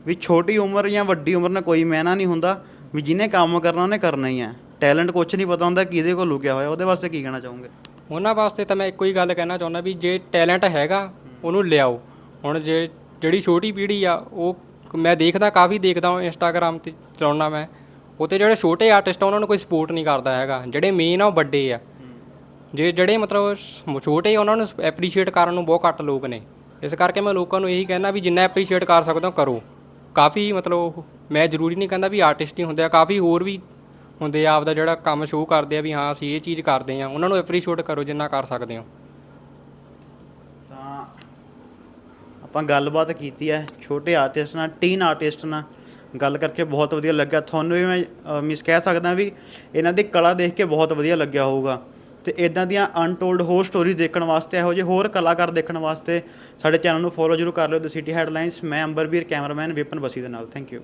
ਵੀ ਛੋਟੀ ਉਮਰ ਜਾਂ ਵੱਡੀ ਉਮਰ ਨਾਲ ਕੋਈ ਮੈਨਾ ਨਹੀਂ ਹੁੰਦਾ, ਵੀ ਜਿਹਨੇ ਕੰਮ ਕਰਨਾ ਉਹਨੇ ਕਰਨਾ ਹੀ ਹੈ। ਟੈਲੈਂਟ ਕੁਝ ਨਹੀਂ ਪਤਾ ਹੁੰਦਾ ਕਿਹਦੇ ਕੋਲ ਲੁਕਿਆ ਹੋਇਆ, ਉਹਦੇ ਵਾਸਤੇ ਕੀ ਕਹਿਣਾ ਚਾਹੋਗੇ? ਉਹਨਾਂ ਵਾਸਤੇ ਤਾਂ ਮੈਂ ਇੱਕੋ ਹੀ ਗੱਲ ਕਹਿਣਾ ਚਾਹੁੰਦਾ ਵੀ ਜੇ ਟੈਲੈਂਟ ਹੈਗਾ, ਉਹਨੂੰ ਲਿਆਓ। ਹੁਣ ਜੇ ਜਿਹੜੀ ਛੋਟੀ ਪੀੜ੍ਹੀ ਆ, ਉਹ ਮੈਂ ਦੇਖਦਾ, ਕਾਫੀ ਦੇਖਦਾ ਹਾਂ ਇੰਸਟਾਗ੍ਰam ਤੇ ਚਲਾਉਣਾ ਮੈਂ। ਉੱਤੇ ਜਿਹੜੇ ਛੋਟੇ ਆਰਟਿਸਟ ਆ ਉਹਨਾਂ ਨੂੰ ਕੋਈ ਸਪੋਰਟ ਨਹੀਂ ਕਰਦਾ ਹੈਗਾ। ਜਿਹੜੇ ਮੇਨ ਆ ਉਹ ਵੱਡੇ ਆ। ਜੇ ਜਿਹੜੇ ਮਤਲਬ ਛੋਟੇ ਆ, ਉਹਨਾਂ ਨੂੰ ਐਪਰੀਸ਼ੀਏਟ ਕਰਨ ਨੂੰ ਬਹੁਤ ਘੱਟ ਲੋਕ ਨੇ। ਇਸ ਕਰਕੇ ਮੈਂ ਲੋਕਾਂ ਨੂੰ ਇਹੀ ਕਹਿਣਾ ਵੀ ਜਿੰਨਾ ਐਪਰੀਸ਼ੀਏਟ ਕਰ ਸਕਦੇ ਹੋ ਕਰੋ। ਕਾਫੀ ਮਤਲਬ ਮੈਂ ਜ਼ਰੂਰੀ ਨਹੀਂ ਕਹਿੰਦਾ ਵੀ ਆਰਟਿਸਟ ਹੀ ਹੁੰਦੇ ਆ ਕਾਫੀ ਹੋਰ ਵੀ ਹੁੰਦੇ ਆ ਆਪਦਾ ਜਿਹੜਾ ਕੰਮ ਸ਼ੋਅ ਕਰਦੇ ਆ ਵੀ ਹਾਂ ਅਸੀਂ ਇਹ ਚੀਜ਼ ਕਰਦੇ ਆ। ਉਹਨਾਂ ਨੂੰ ਐਪਰੀਸ਼ੀਏਟ ਕਰੋ ਜਿੰਨਾ ਕਰ ਸਕਦੇ ਹੋ। ਤਾਂ ਆਪਾਂ ਗੱਲਬਾਤ ਕੀਤੀ ਹੈ ਛੋਟੇ ਆਰਟਿਸਟ ਨਾਲ ਟੀਨ ਆਰਟਿਸਟ ਨਾਲ। ਗੱਲ ਕਰਕੇ ਬਹੁਤ ਵਧੀਆ ਲੱਗਾ ਤੁਹਾਨੂੰ ਵੀ ਮੈਂ ਮਿਸ ਕਹਿ ਸਕਦਾ ਵੀ ਇਹਨਾਂ ਦੀ ਕਲਾ ਦੇਖ ਕੇ ਬਹੁਤ ਵਧੀਆ ਲੱਗਿਆ ਹੋਊਗਾ। ਤੇ ਇਦਾਂ ਦੀਆਂ ਅਨਟੋਲਡ ਹੋਰ ਸਟੋਰੀਜ਼ ਦੇਖਣ ਵਾਸਤੇ, ਇਹੋ ਜਿਹੇ ਹੋਰ ਕਲਾਕਾਰ ਦੇਖਣ ਵਾਸਤੇ ਸਾਡੇ ਚੈਨਲ ਨੂੰ ਫੋਲੋ ਜ਼ਰੂਰ ਕਰ ਲਿਓ। ਦ ਸਿਟੀ ਹੈਡਲਾਈਨਸ ਮੈਂ ਅੰਬਰਵੀਰ ਕੈਮਰਾਮੈਨ ਵਿਪਨ ਬਸੀ ਦੇ ਨਾਲ। Thank you